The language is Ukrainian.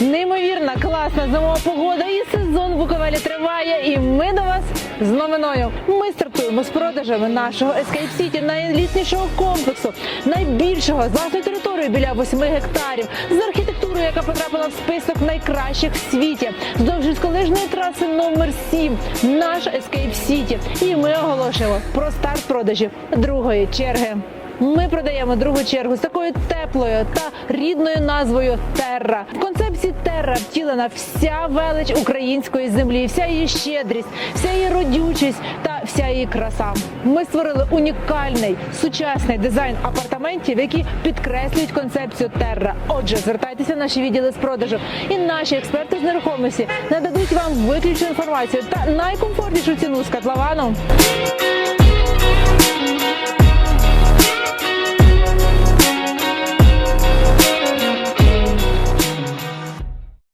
Неймовірна, класна зимова погода і сезон в Буковелі триває. І ми до вас з новиною. Ми стартуємо з продажами нашого Escape City, найелітнішого комплексу, найбільшого з власною біля 8 гектарів, з архітектурою, яка потрапила в список найкращих в світі, вздовж гірськолижної траси номер 7 наш Escape City. І ми оголошуємо про старт продажів другої черги. Ми продаємо другу чергу з такою теплою та рідною назвою Терра. В концепції Терра втілена вся велич української землі, вся її щедрість, вся її родючість та вся її краса. Ми створили унікальний сучасний дизайн апартаментів, які підкреслюють концепцію Терра. Отже, звертайтеся в наші відділи з продажу, і наші експерти з нерухомості нададуть вам виключну інформацію та найкомфортнішу ціну з котлованом.